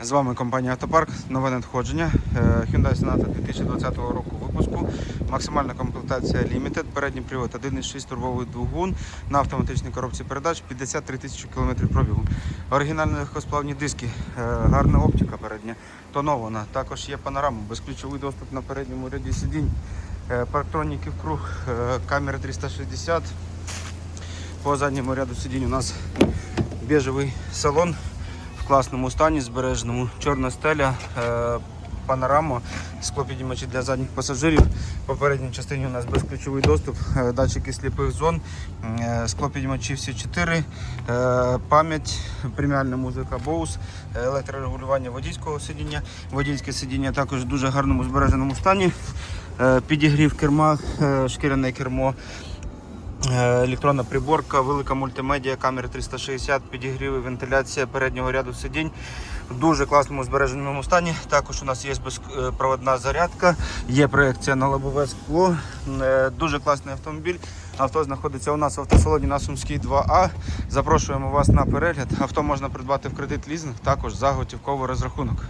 З вами компанія Автопарк, нове надходження. Е, Hyundai Sonata 2020 року випуску. Максимальна комплектація Limited, передній привод 1.6 турбовий двигун на автоматичній коробці передач 53 тисячі кілометрів пробігу. Оригінальні легкосплавні диски, е, гарна оптика передня, тонована. Також є панорама, безключовий доступ на передньому ряді сидінь, е, парктроніки в круг, камери 360. По задньому ряду сидінь у нас біжевий салон в класному стані, збереженому. Чорна стеля, е, панорама, склопідіймачі для задніх пасажирів. По передній частині у нас безключовий доступ, е, датчики сліпих зон, е, склопідіймачі всі 4, е, пам'ять, преміальна музика е, електрорегулювання водійського сидіння. Водійське сидіння також в дуже гарному збереженому стані. Підігрів керма, шкіряне кермо. Е, Електронна приборка, велика мультимедіа, камери 360, підігріви, вентиляція переднього ряду сидінь в дуже класному збереженому стані. Також у нас є безпроводна зарядка, є проекція на лобове скло. Е, Дуже класний автомобіль. Авто знаходиться у нас в автосалоні на Сумській 2А. Запрошуємо вас на перегляд. Авто можна придбати в кредит лізинг, також за готівковий розрахунок.